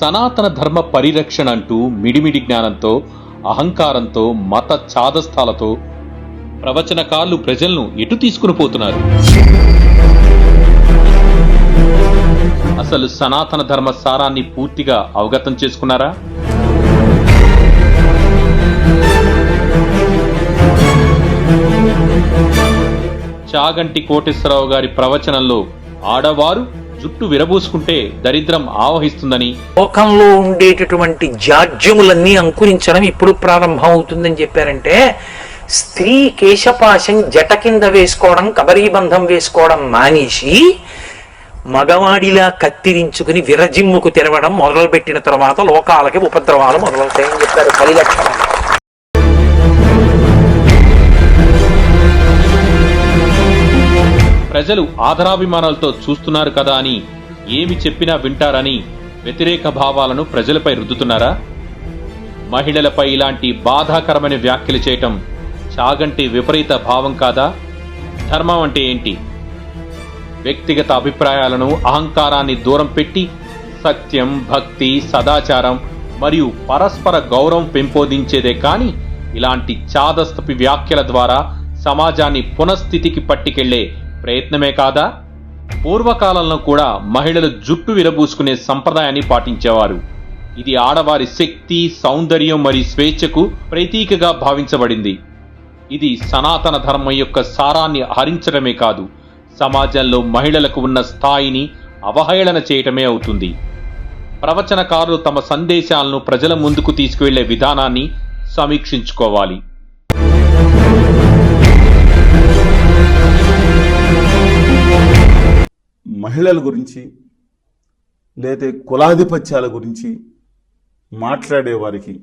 సనాతన ధర్మ పరిరక్షణ అంటూ మిడిమిడి జ్ఞానంతో అహంకారంతో మత చాదస్తాలతో ప్రవచనకారులు ప్రజలను ఎటు తీసుకుని పోతున్నారు? అసలు సనాతన ధర్మ సారాన్ని పూర్తిగా అవగతం చేసుకున్నారా? చాగంటి కోటేశ్వరరావు గారి ప్రవచనంలో ఆడవారు జుట్టు విరబూసుకుంటే దరిద్రం ఆవహిస్తుందని. లోకంలో ఉండేటటువంటి జాడ్యములన్నీ అంకురించడం ఇప్పుడు ప్రారంభం అవుతుందని చెప్పారంటే స్త్రీ కేశపాశం జట కింద వేసుకోవడం కబరీబంధం వేసుకోవడం మానేసి మగవాడిలా కత్తిరించుకుని విరజిమ్ముకు తెరవడం మొదలుపెట్టిన తర్వాత లోకాలకి ఉపద్రవాలు మొదలవుతాయని చెప్పారు. పది ప్రజలు ఆదరాభిమానాలతో చూస్తున్నారు కదా అని ఏమి చెప్పినా వింటారని వ్యతిరేక భావాలను ప్రజలపై రుద్దుతున్నారా? మహిళలపై ఇలాంటి బాధాకరమైన వ్యాఖ్యలు చేయటం చాగంటి విపరీత భావం కాదా? ధర్మం అంటే ఏంటి? వ్యక్తిగత అభిప్రాయాలను అహంకారాన్ని దూరం పెట్టి సత్యం భక్తి సదాచారం మరియు పరస్పర గౌరవం పెంపొందించేదే కాని ఇలాంటి చాదస్తపు వ్యాఖ్యల ద్వారా సమాజాన్ని పునఃస్థితికి పట్టుకెళ్ళే ప్రయత్నమే కాదా? పూర్వకాలంలో కూడా మహిళలు జుట్టు విరబూసుకునే సంప్రదాయాన్ని పాటించేవారు. ఇది ఆడవారి శక్తి సౌందర్యం మరియు స్వేచ్ఛకు ప్రతీకగా భావించబడింది. ఇది సనాతన ధర్మం యొక్క సారాన్ని హరించడమే కాదు సమాజంలో మహిళలకు ఉన్న స్థాయిని అవహేళన చేయటమే అవుతుంది. ప్రవచనకారులు తమ సందేశాలను ప్రజల ముందుకు తీసుకువెళ్ళే విధానాన్ని సమీక్షించుకోవాలి. మహిళల గురించి లేదా కులాధిపత్యాల గురించి మాట్లాడేవారికి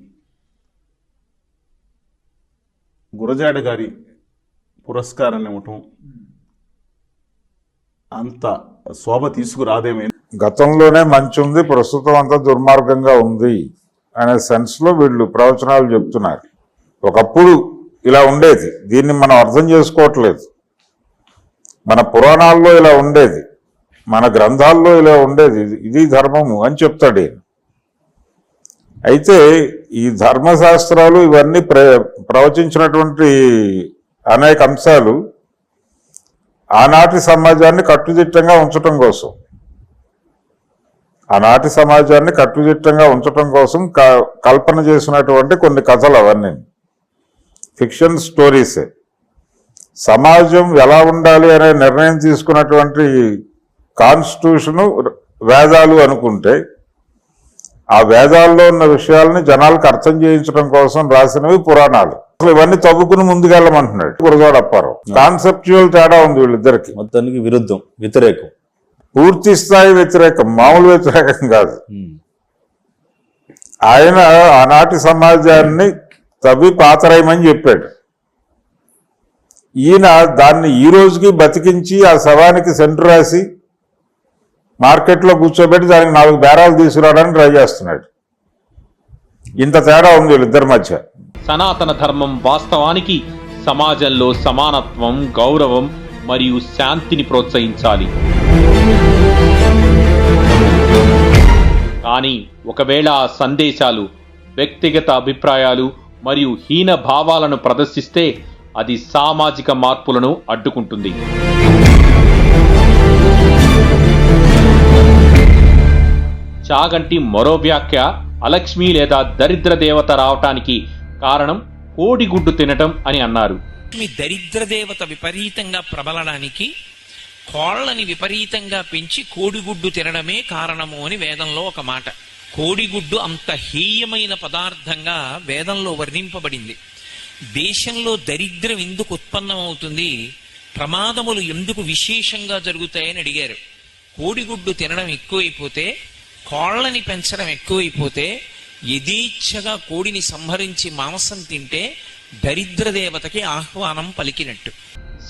గురజాడ గారి పురస్కారాన్ని ఇవ్వటం అంత శోభ తీసుకురాదేమే. గతంలోనే మంచి ఉంది ప్రస్తుతం అంతా దుర్మార్గంగా ఉంది అనే సెన్స్లో వీళ్ళు ప్రవచనాలు చెప్తున్నారు. ఒకప్పుడు ఇలా ఉండేది దీన్ని మనం అర్థం చేసుకోవట్లేదు. మన పురాణాల్లో ఇలా ఉండేది. మన గ్రంథాల్లో ఇలా ఉండేది. ఇది- ధర్మము అని చెప్తాడు అయితే ఈ ధర్మశాస్త్రాలు ఇవన్నీ ప్ర ప్రవచించినటువంటి అనేక అంశాలు ఆనాటి సమాజాన్ని కట్టుదిట్టంగా ఉంచటం కోసం. ఆనాటి సమాజాన్ని కట్టుదిట్టంగా ఉంచటం కోసం క- కల్పన చేసినటువంటి కొన్ని కథలు అవన్నీ. ఫిక్షన్ స్టోరీసే. సమాజం ఎలా ఉండాలి అనే నిర్ణయం తీసుకున్నటువంటి కాన్స్టిట్యూషను వేదాలు అనుకుంటే ఆ వేదాల్లో ఉన్న విషయాలని జనాలకు అర్థం చేయించడం కోసం రాసినవి పురాణాలు. అసలు ఇవన్నీ తవ్వుకుని ముందుకెళ్ళమంటున్నాడు. గురజాడప్పారావు. కాన్సెప్చువల్ తేడా ఉంది వీళ్ళిద్దరికి. మొత్తానికి విరుద్ధం వ్యతిరేకం. పూర్తి స్థాయి వ్యతిరేకం మామూలు వ్యతిరేకం కాదు. ఆయన ఆనాటి సమాజాన్ని తవ్వి పాతరేయమని చెప్పాడు. ఈయన దాన్ని ఈ రోజుకి బతికించి ఆ శవానికి సెంటర్ రాసి మార్కెట్లో కూర్చోబెట్టి దానికి నాలుగు బేరాలు తీసుకురావడానికి ట్రై చేస్తున్నాడు. ఇంత తేడా ఉంది వీళ్ళిద్దరి మధ్య. సనాతన ధర్మం వాస్తవానికి సమాజంలో సమానత్వం గౌరవం మరియు శాంతిని ప్రోత్సహించాలి. కానీ ఒకవేళ ఆ సందేశాలు వ్యక్తిగత అభిప్రాయాలు మరియు హీన భావాలను ప్రదర్శిస్తే అది సామాజిక మార్పులను అడ్డుకుంటుంది. చాగంటి మరో వ్యాఖ్య అలక్ష్మి లేదా దరిద్ర దేవత రావటానికి కారణం కోడిగుడ్డు తినటం అని అన్నారు. మీ దరిద్ర దేవత విపరీతంగా ప్రబలడానికి కోళ్ళని విపరీతంగా పెంచి కోడిగుడ్డు తినడమే కారణము అని వేదంలో ఒక మాట. కోడిగుడ్డు అంత హేయమైన పదార్థంగా వేదంలో వర్ణింపబడింది. దేశంలో దరిద్రం ఎందుకు ఉత్పన్నమవుతుంది? ప్రమాదములు ఎందుకు విశేషంగా జరుగుతాయని అడిగారు. కోడిగుడ్డు తినడం ఎక్కువైపోతే కోళ్ళని పెంచడం ఎక్కువైపోతే యథేచ్ఛగా కోడిని సంహరించి మాంసం తింటే దరిద్ర దేవతకి ఆహ్వానం పలికినట్టు.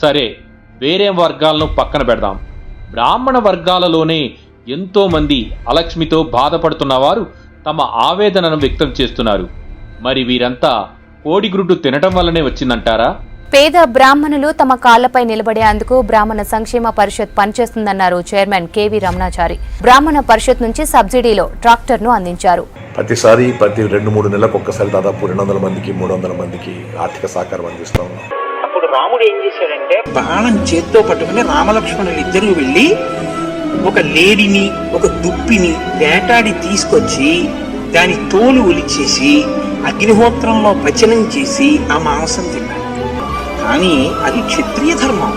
సరే వేరే వర్గాలను పక్కన పెడదాం. బ్రాహ్మణ వర్గాలలోనే ఎంతో మంది అలక్ష్మితో బాధపడుతున్న వారు తమ ఆవేదనను వ్యక్తం చేస్తున్నారు. మరి వీరంతా కోడిగ్రుడ్డు తినటం వల్లనే వచ్చిందంటారా? పేద బ్రాహ్మణులు తమ కాళ్ళపై నిలబడేందుకు బ్రాహ్మణ సంక్షేమ పరిషత్ పనిచేస్తుందన్నారు చైర్మన్ కేవీ రమణాచారి. బ్రాహ్మణ పరిషత్ నుంచి సబ్సిడీలో ట్రాక్టర్ను అందించారు. ప్రతిసారి ప్రతి రెండు మూడు నెలలకు ఒక్కసారి దాదాపు రెండు వందల మందికి మూడు వందల మందికి ఆర్థిక సహకారం అందిస్తా అప్పుడు రాముడు ఏం చేశాడంటే బాణం చేత్తో పట్టుకుని రామలక్ష్మణులు ఇద్దరు వెళ్ళి ఒక లేడిని ఒక దుప్పిని వేటాడి తీసుకొచ్చి దాని తోలు ఒలిచేసి అగ్నిహోత్రంలో పచనం చేసి ఆ మాంసం కానీ అది క్షత్రియ ధర్మం.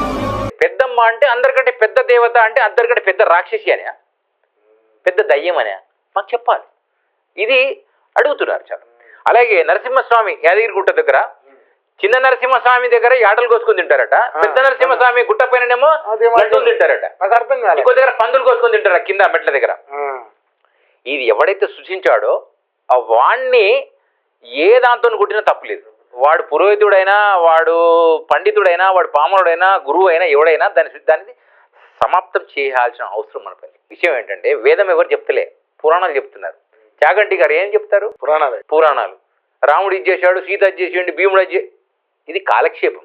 పెద్దమ్మ అంటే అందరికంటే పెద్ద దేవత అంటే అందరికంటే పెద్ద రాక్షసి అనే పెద్ద దయ్యం అనే. మాకు చెప్పాలి. ఇది అడుగుతున్నారు చాలా. అలాగే నరసింహస్వామి యాదగిరిగుట్ట దగ్గర చిన్న నరసింహస్వామి దగ్గర యాటలు కోసుకొని తింటారట. పెద్ద నరసింహస్వామి గుట్ట పైననేమో లడ్డూలు తింటారట. నాకు అర్థం కాలేదు. ఇంకో దగ్గర పందులు కోసుకొని తింటారట కింద మెట్ల దగ్గర. ఇది ఎవడైతే సృష్టించాడో ఆ వాణ్ణి ఏ దాంతో కుట్టినా తప్పలేదు వాడు పురోహితుడైనా వాడు పండితుడైనా వాడు పామరుడైనా గురువు అయినా ఎవడైనా దాని దాన్ని సమాప్తం చేయాల్సిన అవసరం మనపై విషయం ఏంటంటే వేదం ఎవరు చెప్తలే పురాణాలు చెప్తున్నారు. చాగంటి గారు ఏం చెప్తారు? పురాణాలే. పురాణాలు. రాముడు ఇది చేశాడు సీత ఇది చేసిండు భీముడు చే- ఇది కాలక్షేపం.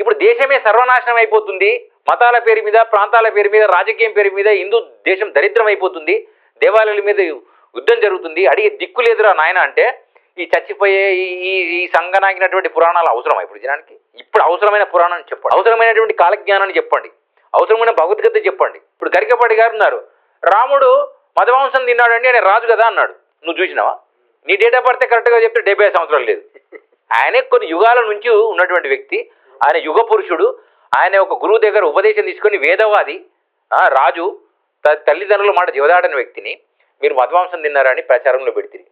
ఇప్పుడు దేశమే సర్వనాశనం అయిపోతుంది మతాల పేరు మీద ప్రాంతాల పేరు మీద రాజకీయం పేరు మీద హిందూ దేశం దరిద్రం అయిపోతుంది దేవాలయాల మీద యుద్ధం జరుగుతుంది అడిగే దిక్కు లేదురా నాయన అంటే ఈ చచ్చిపోయే ఈ ఈ- సంగనాగినటువంటి పురాణాలు అవసరమా ఇప్పుడు జనానికి? ఇప్పుడు అవసరమైన పురాణం చెప్పండి. అవసరమైనటువంటి కాలజ్ఞానాన్ని చెప్పండి. అవసరమైన భగవద్గీత చెప్పండి. ఇప్పుడు గరికపాటి గారు ఉన్నారు. రాముడు మదమాంసం తిన్నాడండి ఆయన రాజు కదా అన్నాడు. నువ్వు చూసినావా? నీ డేట్ ఆఫ్ బర్త్ కరెక్ట్గా చెప్తే డెబ్బై ఐదు సంవత్సరాలు లేదు. ఆయనే కొన్ని యుగాల నుంచి ఉన్నటువంటి వ్యక్తి. ఆయన యుగ పురుషుడు. ఆయన ఒక గురువు దగ్గర ఉపదేశం తీసుకొని వేదవాది రాజు త- తల్లిదండ్రుల మాట జీవదాడని వ్యక్తిని మీరు మధ్వాంసం తిన్నారని ప్రచారంలో పెడితే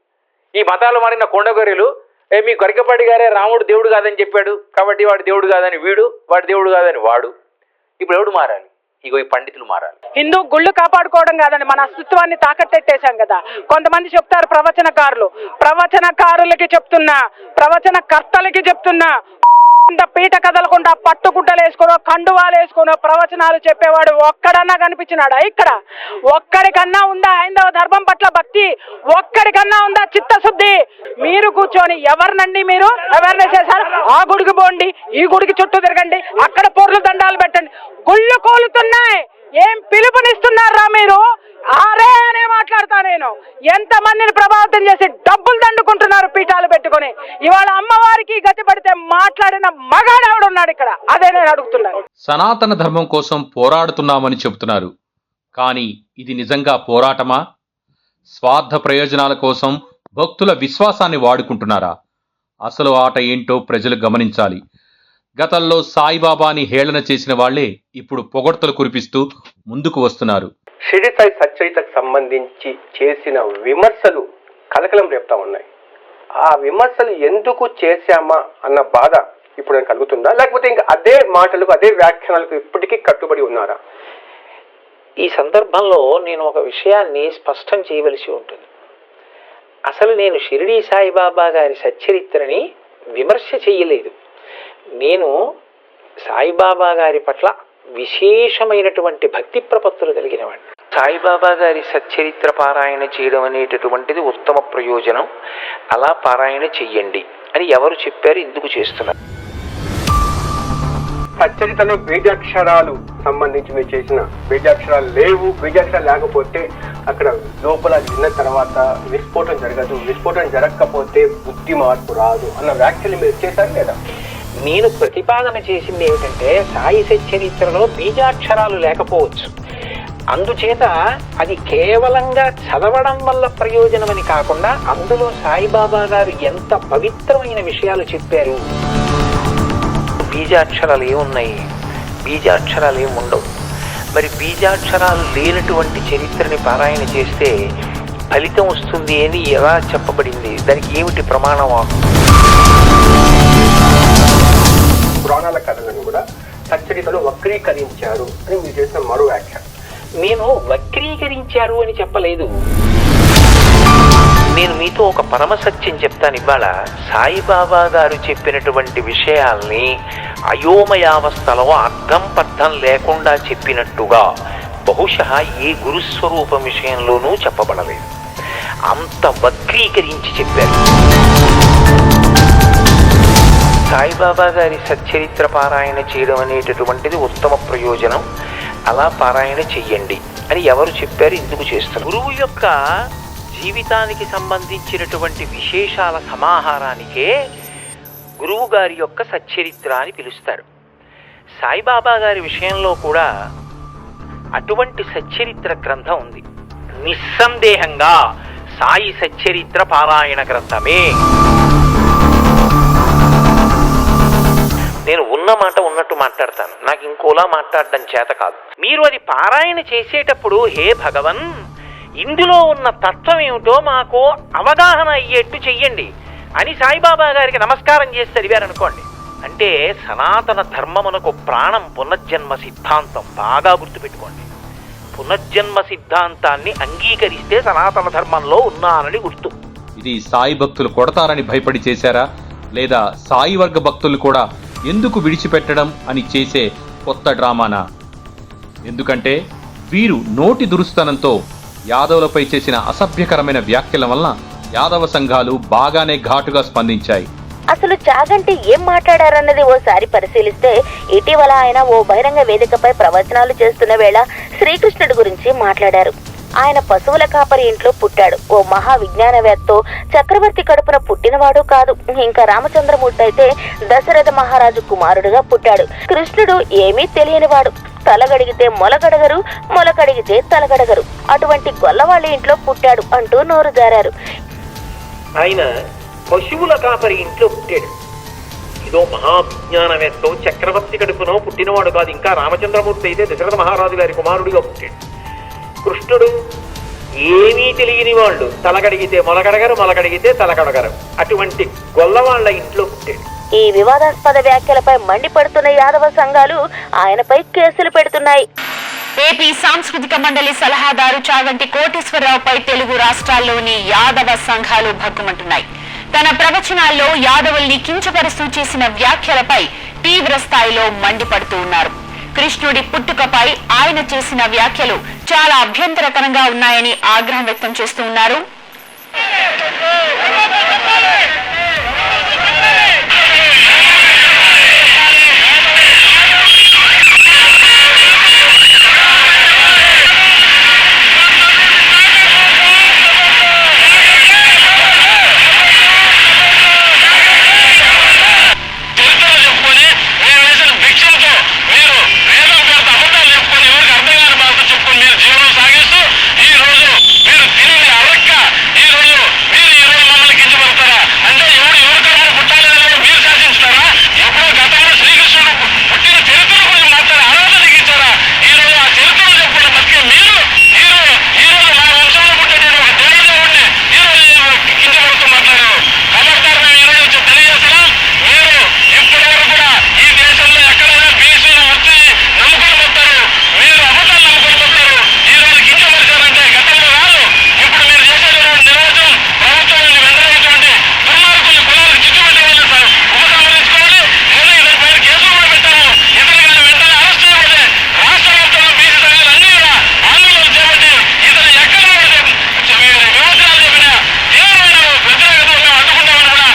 ఈ మతాలు మారిన కొండగొర్రెలు ఏ మీ గరికపాటి గారే రాముడు దేవుడు కాదని చెప్పాడు. కాబట్టి వాడు దేవుడు కాదని వీడు వాడు దేవుడు కాదని వాడు. ఇప్పుడు ఎవడు మారాలి? ఇగో ఈ పండితులు మారాలి. హిందూ గుళ్ళు కాపాడుకోవడం కాదండి మన అస్తిత్వాన్ని తాకట్టెట్టేశాం కదా. కొంతమంది చెప్తారు ప్రవచనకారులు. ప్రవచనకారులకి చెప్తున్నా ప్రవచనకర్తలకి చెప్తున్నా పీట కదలకుండా పట్టుగుడ్డలు వేసుకునో కండువాలు వేసుకునో ప్రవచనాలు చెప్పేవాడు ఒక్కడన్నా కనిపించినాడా ఇక్కడ? ఒక్కడికన్నా ఉందా హైందవ ధర్మం పట్ల భక్తి? ఒక్కడికన్నా ఉందా చిత్తశుద్ధి? మీరు కూర్చొని ఎవరినండి మీరు? అవేర్నెస్ చేశారు? ఆ గుడికి పోండి ఈ గుడికి చుట్టూ తిరగండి అక్కడ పొర్లు దండాలు పెట్టండి. గుళ్ళు కోలుతున్నాయి. ఏం పిలుపునిస్తున్నారా మీరు? ఆరే అనే మాట్లాడతా నేను. ఎంత మందిని ప్రభావితం చేసి డబ్బులు దండుకుంటున్నారు పీఠాలు పెట్టుకొని? ఇవాళ అమ్మవారికి గతి పడితే మాట్లాడిన మగాడెవడున్నాడు ఇక్కడ? అదే నేను అడుగుతున్నాను. సనాతన ధర్మం కోసం పోరాడుతున్నామని చెబుతున్నారు. కానీ ఇది నిజంగా పోరాటమా? స్వార్థ ప్రయోజనాల కోసం భక్తుల విశ్వాసాన్ని వాడుకుంటున్నారా? అసలు ఆట ఏంటో ప్రజలు గమనించాలి. గతంలో సాయిబాబాని హేళన చేసిన వాళ్ళే ఇప్పుడు పొగడ్తలు కురిపిస్తూ ముందుకు వస్తున్నారు. షిరిడి సాయి సచ్చరితకు సంబంధించి చేసిన విమర్శలు కలకలం రేపుతా ఉన్నాయి. ఆ విమర్శలు ఎందుకు చేశామా అన్న బాధ ఇప్పుడు నాకు కలుగుతుందా? లేకపోతే ఇంకా అదే మాటలకు అదే వ్యాఖ్యానాలకు ఇప్పటికీ కట్టుబడి ఉన్నారా? ఈ సందర్భంలో నేను ఒక విషయాన్ని స్పష్టం చేయవలసి ఉంటుంది. అసలు నేను షిరిడి సాయిబాబా గారి సచ్చరిత్రని విమర్శ చేయలేదు. నేను సాయిబాబా గారి పట్ల విశేషమైనటువంటి భక్తి ప్రపత్తులు కలిగిన వాడిని సాయిబాబా గారి సచ్చరిత్ర పారాయణ చేయడం అనేటటువంటిది ఉత్తమ ప్రయోజనం. అలా పారాయణ చెయ్యండి అని ఎవరు చెప్పారు ఎందుకు చేస్తున్నారు? సచ్చరితలో బీజాక్షరాలు సంబంధించి మీరు చేసిన బీజాక్షరాలు లేవు బీజాక్షరాలు లేకపోతే అక్కడ లోపల విన్న తర్వాత విస్ఫోటం జరగదు విస్ఫోటం జరగకపోతే బుద్ధి మార్పు రాదు అన్న వ్యాఖ్యలు మీరు చేశారు లేదా? నేను ప్రతిపాదన చేసింది ఏమిటంటే సాయి సచ్చరిత్రలో బీజాక్షరాలు లేకపోవచ్చు. అందుచేత అది కేవలంగా చదవడం వల్ల ప్రయోజనమని కాకుండా అందులో సాయిబాబా గారు ఎంత పవిత్రమైన విషయాలు చెప్పారు. బీజాక్షరాలు ఏమున్నాయి? బీజాక్షరాలు ఏముండవు మరి బీజాక్షరాలు లేనటువంటి చరిత్రని పారాయణ చేస్తే ఫలితం వస్తుంది అని ఎలా చెప్పబడింది? దానికి ఏమిటి ప్రమాణం? పురాణాల కథలను కూడా హెచ్చరికలు వక్రీకరించారు అని మీరు చేసిన మరో వ్యాఖ్య. నేను వక్రీకరించారు అని చెప్పలేదు. నేను మీతో ఒక పరమ సత్యం చెప్తాను ఇవాళ. సాయిబాబా గారు చెప్పినటువంటి విషయాల్ని అయోమయావస్థలో అర్థం పర్థం లేకుండా చెప్పినట్టుగా బహుశా ఏ గురుస్వరూపం విషయంలోనూ చెప్పబడలేదు. అంత వక్రీకరించి చెప్పారు. సాయిబాబా గారి సచ్చరిత్ర పారాయణ చేయడం అనేటటువంటిది ఉత్తమ ప్రయోజనం. అలా పారాయణ చెయ్యండి అని ఎవరు చెప్పారు ఎందుకు చేస్తారు. గురువు యొక్క జీవితానికి సంబంధించినటువంటి విశేషాల సమాహారానికే గురువు గారి యొక్క సచ్చరిత్ర అని పిలుస్తారు. సాయిబాబా గారి విషయంలో కూడా అటువంటి సచ్చరిత్ర గ్రంథం ఉంది. నిస్సందేహంగా సాయి సచ్చరిత్ర పారాయణ గ్రంథమే. ఉన్న మాట ఉన్నట్టు మాట్లాడతాను. నాకు ఇంకోలా మాట్లాడడం చేత కాదు. మీరు అది పారాయణ చేసేటప్పుడు హే భగవన్ ఇందులో ఉన్న తత్వం ఏమిటో మాకు అవగాహన అయ్యేట్టు చెయ్యండి. అని సాయిబాబా గారికి నమస్కారం చేసి చదివారనుకోండి. అంటే సనాతన ధర్మమునకు ప్రాణం పునర్జన్మ సిద్ధాంతం బాగా గుర్తుపెట్టుకోండి. పునర్జన్మ సిద్ధాంతాన్ని అంగీకరిస్తే సనాతన ధర్మంలో ఉన్నానని గుర్తు. ఇది సాయి భక్తులు కొడతారని భయపడి చేశారా? లేదా సాయి వర్గ భక్తులు కూడా ఎందుకు విడిచిపెట్టడం అని చేసే కొత్త డ్రామానా? ఎందుకంటే వీరు నోటి దురుస్తనంతో యాదవులపై చేసిన అసభ్యకరమైన వ్యాఖ్యల వలన యాదవ సంఘాలు బాగానే ఘాటుగా స్పందించాయి. అసలు చాగంటి ఏం మాట్లాడారన్నది ఓసారి పరిశీలిస్తే ఇటీవల ఆయన ఓ బహిరంగ వేదికపై ప్రవచనాలు చేస్తున్న వేళ శ్రీకృష్ణుడి గురించి మాట్లాడారు. ఆయన పశువుల కాపరి ఇంట్లో పుట్టాడు. ఓ మహా విజ్ఞానవేత్తో చక్రవర్తి కడుపున పుట్టినవాడు కాదు. ఇంకా రామచంద్రమూర్తి అయితే దశరథ మహారాజు కుమారుడుగా పుట్టాడు. కృష్ణుడు ఏమీ తెలియనివాడు. తలగడిగితే మొలగడగరు మొలకడిగితే తలగడగరు. అటువంటి గొల్లవాళ్ళ ఇంట్లో పుట్టాడు అంటూ నోరు జారారు. ఆయన పశువుల కాపరి ఇంట్లో పుట్టాడు. ఇదో మహావిజ్ఞానవేత్తో చక్రవర్తి కడుపునో పుట్టినవాడు కాదు. ఇంకా రామచంద్రమూర్తి అయితే దశరథ మహారాజు గారి కుమారుడిగా పుట్టాడు. కృష్ణుడు ఏమీ తెలియని వాళ్ళు. తలగడిగితే మొలగడగరు మొలగడిగితే తలగడగరు అటువంటి గొల్లవాళ్ళ ఇంట్లో పుట్టాడు. ఈ వివాదాస్పద వ్యాఖ్యలపై మండిపడుతున్న యాదవ సంఘాలు ఆయనపై కేసులు పెడుతున్నాయి. ఏపీ సాంస్కృతిక మండలి సలహాదారు చాగంటి కోటేశ్వరరావుపై తెలుగు రాష్ట్రాల్లోని యాదవ సంఘాలు భగ్గుమంటున్నాయి. తన ప్రవచనాల్లో యాదవుల్ని కించపరుస్తూ చేసిన వ్యాఖ్యలపై తీవ్ర స్థాయిలో మండిపడుతూ ఉన్నారు. కృష్ణుడి పుట్టుకపై ఆయన చేసిన వ్యాఖ్యలు చాలా అభ్యంతరకరంగా ఉన్నాయని ఆగ్రహం వ్యక్తం చేస్తూ ఉన్నారు చరిత్రలు చెప్పుకొని మేము వేసిన భిక్షలతో మీరు వేదం పేరుతో అబద్ధాలు చెప్పుకొని ఎవరికి అర్థం కాని భాష చెప్పుకొని మీరు జీవనం సాగిస్తూ ఈ రోజు మీరు తిరిగి అరక్క ఈ రోజు మీరు ఈ రోజు మమ్మల్ని కించబడతారా అంటే ఎవడు ఎవరి కర్మను పుట్టాలని కూడా మీరు శాసించుతారా ఎప్పుడో గతంలో శ్రీకృష్ణుడు పుట్టిన చరిత్ర గురించి మాట్లాడి అర్హత దిగించారా ఈ రోజు ఆ చరిత్రను చెప్పుకుంటే బతికే మీరు ఈ రోజు ఈ రోజు మా వంశంలో పుట్టేటువంటి ఒక దేవదేవుడిని ఈ రోజు కించబడుతూ మాట్లాడారు కాబట్టి మేము ఈ రోజు వచ్చి తెలియజేస్తున్నాం మీరు ఇప్పటి వరకు కూడా ఈ దేశంలో ఎక్కడైనా బీసీలు వచ్చి నమ్ముకొని పోతారు మీరు అబద్ధాలు నమ్ముకొని పోతారు ఈ రోజు కించపరిచారంటే గతంలో కాదు ఇప్పుడు మీరు చేసేటువంటి నిర్వచనం ప్రభుత్వాన్ని వెంటనేటువంటి దుర్మార్గుల్ని కులాలకు చిచ్చుపెట్టే వాళ్ళు సార్ ఉపసంహరించుకోవాలి లేదా ఇతని పైన కేసులు కూడా పెట్టాము ఇతని కానీ వెంటనే అరెస్ట్ చేయబడి రాష్ట్ర వ్యాప్తంగా బీసీ సంఘాలు అన్ని కూడా ఆందోళనలు చేపట్టి ఇతను ఎక్కడ పడితే విమర్శనాలు చెప్పినా తీవ్రమైన వ్యతిరేకత మేము అడ్డుకుంటామని కూడా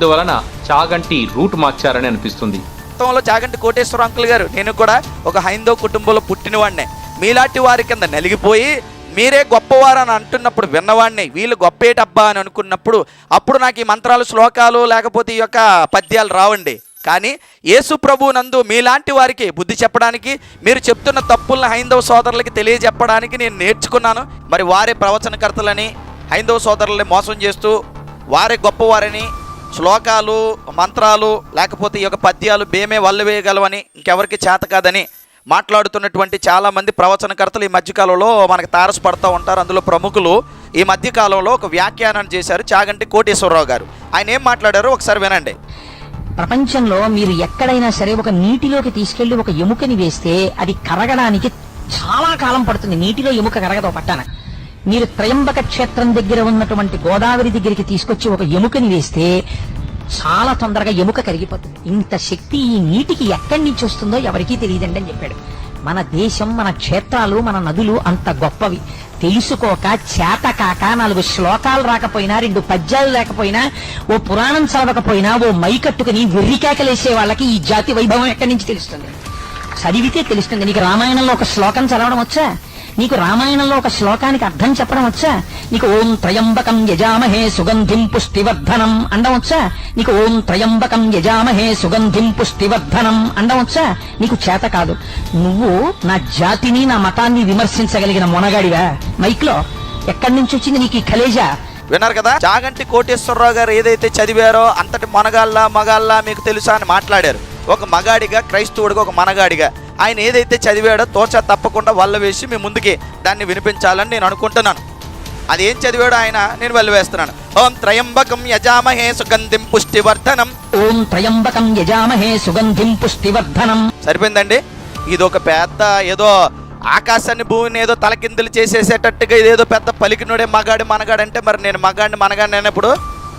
అందువలన చాగంటి రూట్ మార్చారని అనిపిస్తుంది. గతంలో చాగంటి కోటేశ్వర అంకుల్ గారు నేను కూడా ఒక హైందవ కుటుంబంలో పుట్టినవాడినే. మీలాంటి వారి కింద నలిగిపోయి మీరే గొప్పవారు అని అంటున్నప్పుడు విన్నవాడిని. వీళ్ళు గొప్పేటబ్బా అని అనుకున్నప్పుడు అప్పుడు నాకు ఈ మంత్రాలు శ్లోకాలు లేకపోతే ఈ యొక్క పద్యాలు రావండి. కానీ యేసు ప్రభు నందు మీలాంటి వారికి బుద్ధి చెప్పడానికి మీరు చెప్తున్న తప్పులను హైందవ సోదరులకి తెలియజెప్పడానికి నేను నేర్చుకున్నాను. మరి వారే ప్రవచనకర్తలని హైందవ సోదరుల్ని మోసం చేస్తూ వారే గొప్పవారని శ్లోకాలు మంత్రాలు లేకపోతే ఈ యొక్క పద్యాలు బేమే వల్ల వేయగలవని ఇంకెవరికి చేత కాదని మాట్లాడుతున్నటువంటి చాలామంది ప్రవచనకర్తలు ఈ మధ్యకాలంలో మనకు తారసపడుతూ ఉంటారు. అందులో ప్రముఖులు ఈ మధ్యకాలంలో ఒక వ్యాఖ్యానం చేశారు చాగంటి కోటేశ్వరరావు గారు. ఆయన ఏం మాట్లాడారో ఒకసారి వినండి. ప్రపంచంలో మీరు ఎక్కడైనా సరే ఒక నీటిలోకి తీసుకెళ్ళి ఒక ఎముకని వేస్తే అది కరగడానికి చాలా కాలం పడుతుంది. నీటిలో ఎముక కరగదు పట్టాన. మీరు త్రయంబక క్షేత్రం దగ్గర ఉన్నటువంటి గోదావరి దగ్గరికి తీసుకొచ్చి ఒక ఎముకని వేస్తే చాలా తొందరగా ఎముక కరిగిపోతుంది. ఇంత శక్తి ఈ నీటికి ఎక్కడి నుంచి వస్తుందో ఎవరికీ తెలియదండి అని చెప్పాడు. మన దేశం మన క్షేత్రాలు మన నదులు అంత గొప్పవి. తెలుసుకోక చేతకాక నాలుగు శ్లోకాలు రాకపోయినా రెండు పద్యాలు లేకపోయినా ఓ పురాణం చదవకపోయినా ఓ మైకట్టుకుని వెర్రికేకలేసే వాళ్ళకి ఈ జాతి వైభవం ఎక్కడి నుంచి తెలుస్తుంది? చదివితే తెలుస్తుంది. నీకు రామాయణంలో ఒక శ్లోకం చదవడం వచ్చా? నీకు రామాయణంలో ఒక శ్లోకానికి అర్థం చెప్పడం వచ్చా? నీకు ఓం త్రయంబకం యజామహే సుగంధిం పుష్టివర్ధనం అండవచ్చా నీకు ఓం త్రయంబకం యజామహే సుగంధిం పుష్టివర్ధనం అండవచ్చా నీకు చేత కాదు. నువ్వు నా జాతిని నా మతాన్ని విమర్శించగలిగిన మొనగాడివా? మైక్లో ఎక్కడి నుంచి వచ్చింది నీకు ఈ కలేజా? విన్నారు కదా? చాగంటి కోటేశ్వరరావు గారు ఏదైతే చదివారో అంతటి మనగాళ్ళ మగాళ్ళ మీకు తెలుసా అని మాట్లాడారు. ఒక మగాడిగా క్రైస్తవుడిగా ఒక మనగాడిగా. ఆయన ఏదైతే చదివాడో తోచ తప్పకుండా వల్ల వేసి మీ ముందుకి దాన్ని వినిపించాలని నేను అనుకుంటున్నాను. అది ఏం చదివాడో ఆయన నేను వల్ల వేస్తున్నాను ఓం త్రయంబకం యజామహే సుగంధిం పుష్టివర్ధనం. ఓం త్రయంబకం యజామహే సుగంధిం పుష్టివర్ధనం. సరిపోయిందండి? ఇది ఒక పెద్ద ఏదో ఆకాశాన్ని భూమిని ఏదో తలకిందులు చేసేసేటట్టుగా ఇదేదో పెద్ద పలికినోడే మగాడి మనగాడు అంటే మరి నేను మగాడిని మనగాడిని అయినప్పుడు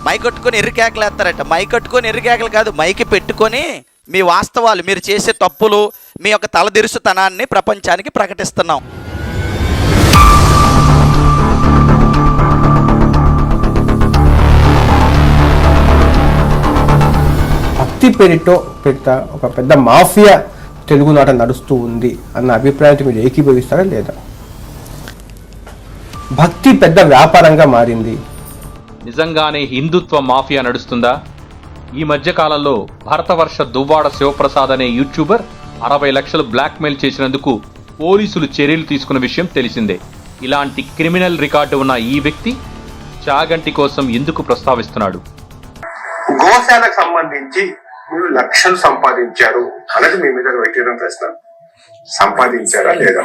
మై కట్టుకొని ఎర్రికేకలు వేస్తారట. మై కట్టుకొని ఎర్రికేకలు కాదు మైకి పెట్టుకొని మీ వాస్తవాలు మీరు చేసే తప్పులు మీ యొక్క తలదిరుసుతనాన్ని ప్రపంచానికి ప్రకటిస్తున్నాం. భక్తి పేరిటో పెద్ద ఒక పెద్ద మాఫియా తెలుగునాట నడుస్తూ ఉంది అన్న అభిప్రాయంతో మీరు ఏకీభవిస్తారా లేదా? భక్తి పెద్ద వ్యాపారంగా మారింది. నిజంగానే హిందుత్వ మాఫియా నడుస్తుందా? ఈ మధ్య కాలంలో భరతవర్ష దువ్వాడ శివప్రసాద్ అనే యూట్యూబర్ అరవై లక్షలు బ్లాక్మెయిల్ చేసినందుకు పోలీసులు చర్యలు తీసుకున్న విషయం తెలిసిందే. ఇలాంటి క్రిమినల్ రికార్డు ఉన్న ఈ వ్యక్తి చాగంటి కోసం ఎందుకు ప్రస్తావిస్తున్నాడు? గోశాలకు సంబంధించి మీరు లక్షలు సంపాదించారు అన్నది మీ మీద వ్యక్తిగత ప్రశ్న. సంపాదించారా లేదా?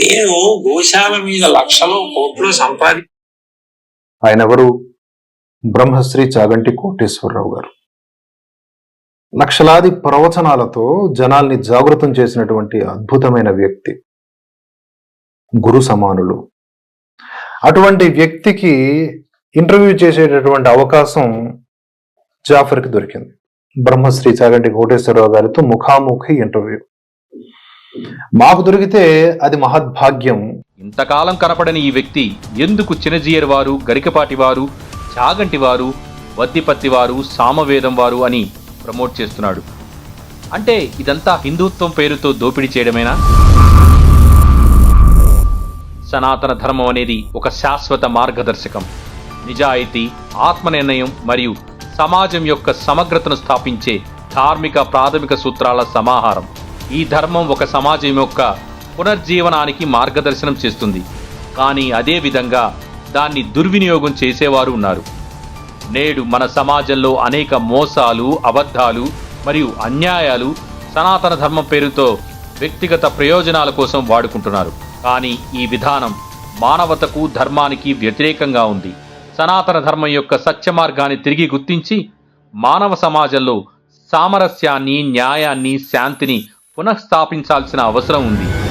నేను గోశాల మీద లక్షలు కోట్లు సంపాది ఆయన ఎవరు? బ్రహ్మశ్రీ చాగంటి కోటేశ్వరరావు గారు. లక్షలాది ప్రవచనాలతో జనాల్ని జాగృతం చేసినటువంటి అద్భుతమైన వ్యక్తి. గురు సమానులు. అటువంటి వ్యక్తికి ఇంటర్వ్యూ చేసేటటువంటి అవకాశం జాఫర్కి దొరికింది. బ్రహ్మశ్రీ చాగంటి కోటేశ్వరరావు గారితో ముఖాముఖి ఇంటర్వ్యూ. మాకు దొరికితే అది మహద్భాగ్యం. ఇంతకాలం కనపడని ఈ వ్యక్తి ఎందుకు చినజీయర్ వారు గరికపాటి వారు చాగంటి వారు వద్దిపత్తి వారు సామవేదం వారు అని ప్రమోట్ చేస్తున్నాడు. అంటే ఇదంతా హిందుత్వం పేరుతో దోపిడీ చేయడమేనా? సనాతన ధర్మం అనేది ఒక శాశ్వత మార్గదర్శకం. నిజాయితీ ఆత్మనిర్ణయం మరియు సమాజం యొక్క సమగ్రతను స్థాపించే ధార్మిక ప్రాథమిక సూత్రాల సమాహారం. ఈ ధర్మం ఒక సమాజం యొక్క పునర్జీవనానికి మార్గదర్శనం చేస్తుంది. కానీ అదే విధంగా దాన్ని దుర్వినియోగం చేసేవారు ఉన్నారు. నేడు మన సమాజంలో అనేక మోసాలు అబద్ధాలు మరియు అన్యాయాలు సనాతన ధర్మం పేరుతో వ్యక్తిగత ప్రయోజనాల కోసం వాడుకుంటున్నారు. కానీ ఈ విధానం మానవతకు ధర్మానికి వ్యతిరేకంగా ఉంది. సనాతన ధర్మం యొక్క సత్య మార్గాన్ని తిరిగి గుర్తించి మానవ సమాజంలో సామరస్యాన్ని న్యాయాన్ని శాంతిని పునఃస్థాపించాల్సిన అవసరం ఉంది.